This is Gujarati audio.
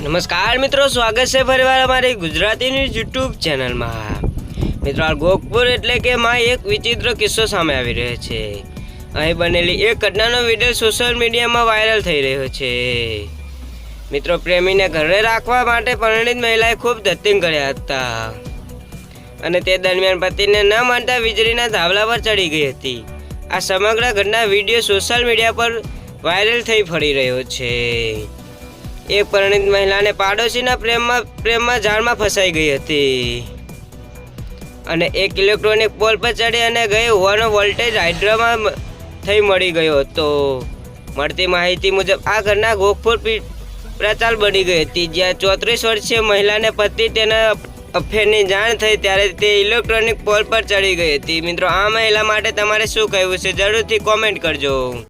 નમસ્કાર મિત્રો, સ્વાગત છે ફરીવાર અમારી ગુજરાતી ન્યૂઝ યુટ્યુબ ચેનલમાં. મિત્રો, આ ગોકપુર એટલે કે માં એક વિચિત્ર કિસ્સો સામે આવી રહ્યો છે. અહીં બનેલી એક ઘટનાનો વીડિયો સોશિયલ મીડિયામાં વાયરલ થઈ રહ્યો છે. મિત્રો, પ્રેમીને ઘરે રાખવા માટે પરિણીત મહિલાએ ખૂબ ધત્તિંગ કર્યા હતા. અને તે દરમિયાન પતિને ન માનતા વીજળીના ધાબલા પર ચડી ગઈ હતી. આ સમગ્ર ઘટના વીડિયો સોશિયલ મીડિયા પર વાયરલ થઈ ફરી રહ્યો છે. એક પરિણીત મહિલાને પાડોશીના પ્રેમમાં પ્રેમમાં જાળમાં ફસાઈ ગઈ હતી. અને એક ઇલેક્ટ્રોનિક પોલ પર ચડી અને ગઈ હોવાનો વોલ્ટેજ હાઇડ્રામાં થઈ મળી ગયો હતો. મળતી માહિતી મુજબ, આ ઘટના ગોખપુર પ્રચાર બની ગઈ હતી, જ્યાં ચોત્રીસ વર્ષીય મહિલાને પતિ તેના અફેરની જાણ થઈ ત્યારે તે ઇલેક્ટ્રોનિક પોલ પર ચડી ગઈ હતી. મિત્રો, આ મહિલા માટે તમારે શું કહેવું છે? જરૂરથી કોમેન્ટ કરજો.